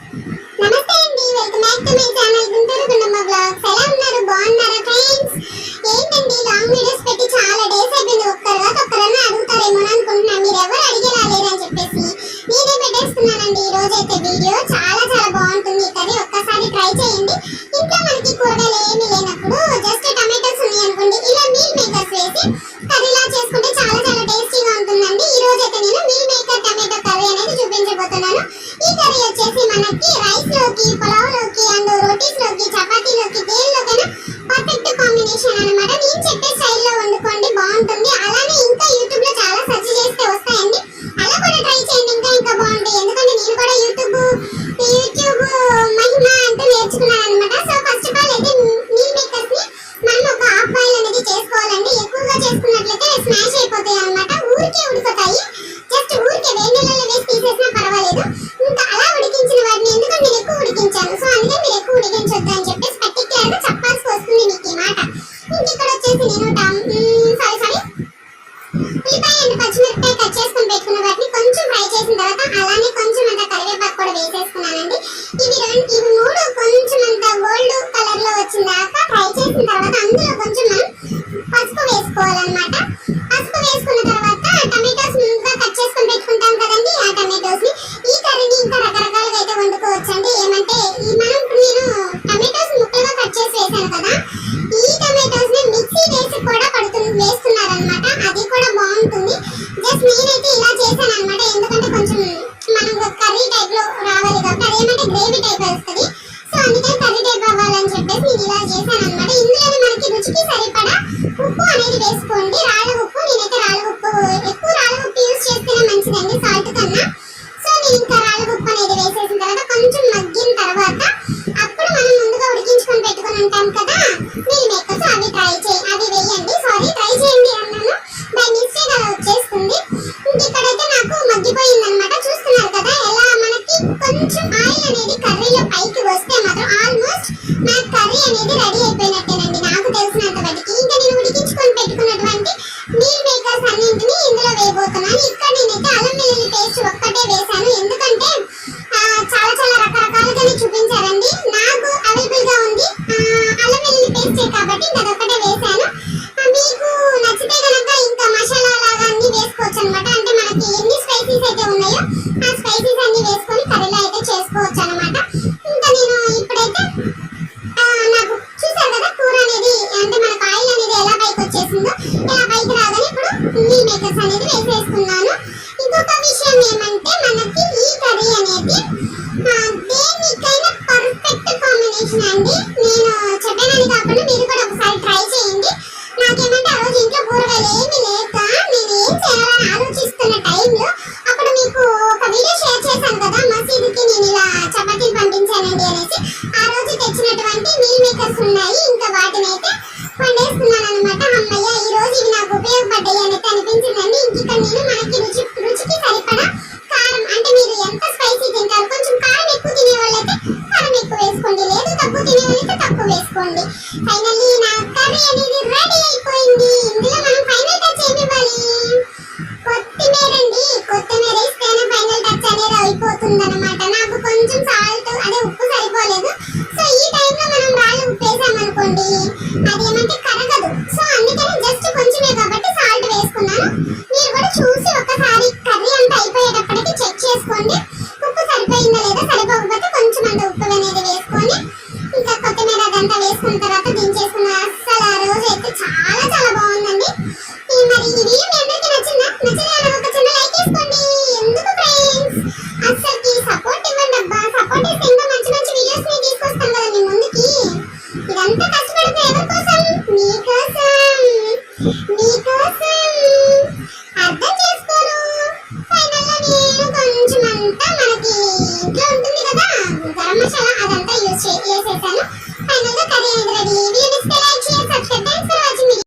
నమస్తే అండి welcome back to my channel Guntur Gundamma blogs. ఎలా ఉన్నారు? బాగున్నారా ఫ్రెండ్స్? ఏంటండి లాంగ్ వీడియోస్ పెట్టి చాలా డేస్ అయిపోయింది. ఒక్క తర్వాత ఒక్కరన్నా అడుగుతారేమో అనుకుంటున్నాను మీరు ఎవరు అడిగే రాలేరని చెప్పేసి నేనే పెట్టేస్తున్నానండి. ఈ రోజు అయితే వీడియో చాలా చాలా బాగుంటుంది. ఈ కర్రీ ఒక్కసారి ట్రై చేయండి. వచ్చేసి మనకి రైస్లోకి పులావ్లోకి అండ్ రోటీస్లోకి చపాతీ లోకి దేనిలోకైనా పర్ఫెక్ట్ కాంబినేషన్ అన్నమాట. నేను చెప్పే స్టైల్లో వండుకోండి బాగుంటుంది. అలానే ఇంకా యూట్యూబ్లో చాలా సెర్చ్ చేస్తే వస్తాయండి. అలా కూడా ట్రై చేయండి ఇంకా ఇంకా బాగుంటాయి. ఎందుకంటే నేను కూడా యూట్యూబ్ యూట్యూబ్ మహిమ అంటూ నేర్చుకున్నాను అనమాట సో ఫస్ట్ ఆఫ్ ఆల్ అయితే మీల్ మేకర్స్ని మనం ఒక హాఫ్ బాయిల్ అనేది చేసుకోవాలండి. ఎక్కువగా చేసుకున్నట్లయితే స్మాష్ అయిపోతాయి ఉల్లిపాయ అండ్ పచ్చిమిరపకాయ కట్ చేసుకొని పెట్టుకున్న వాటిని కొంచెం ఫ్రై చేసిన తర్వాత అలానే కొంచెం అంత కరివేపాకు కూడా వేసేసుకున్నానండి. ఇవి రెండు ఇవి మూడు కొంచెం అంత గోల్డ్ ఏమంటే గ్రేవీ టైప్ వస్తాయి కర్రీ అనేది రెడీ అయిపోయినట్టేనండి. నాకు తెలిసినంత వాటికి ఇంకా నేను ఉడికించుకొని పెట్టుకున్నటువంటి మీల్ మేకర్స్ అన్నింటినీ ఇందులో వేయబోతున్నాను. ఇక్కడ నేనైతే అల్లం వెల్లుల్లి పేస్ట్ ఇలా ఇప్పుడు మీల్ మేకర్స్ అనేది వేసేసుకున్నాను. ఇంకొక విషయం ఏమంటే మనకి ఈ కర్రీ అనేది దేనికైనా పర్ఫెక్ట్ కాంబినేషన్ అండి. నేను చెప్పానని కాకుండా మీరు కూడా ఒకసారి ట్రై చేయండి. నాకేమంటే ఆ రోజు ఇంట్లో కూరగాయలు లేక నేను ఏం చేయాలని ఆలోచిస్తున్న టైంలో అప్పుడు మీకు ఒక వీడియో షేర్ చేశాను కదా మసీదుకి నేను ఇలా చపాతీలు పంపించానండి అనేసి. ఆ రోజు తెచ్చినటువంటి మీల్ మేకర్స్ ఉన్నాయి. ఇంకా వాటిని అయితే వండేస్తున్నాను మీరు కూడా చూసి ఒకసారి కర్రీ అంతా అయిపోయేటప్పటికి చెక్ చేసుకోండి. ఉప్పు సరిపోయిందా లేదా సరిపోకపోతే కొంచెం అంత ఉప్పు అనేది వేసుకొని ఇంకా కొత్తిమీర అదంతా వేసుకున్న తర్వాత దించేసుకున్న అస్సలు ఆ రోజు అయితే చాలా చాలా బాగుందండి. మరి ఈ వీడియో మీ అందరికీ నచ్చిందా? ఒక చిన్న లైక్ ఎందుకు ఫ్రెండ్స్ అస్సలకి సపోర్ట్ ఇవ్వండి అబ్బా. సపోర్ట్ ఇస్తే ఇంకా మంచి మంచి వీడియోస్ కదా మీ ముందుకి. ఇదంతా కష్టపడితే ఎవరి కోసం? మీకోసం మీకోసం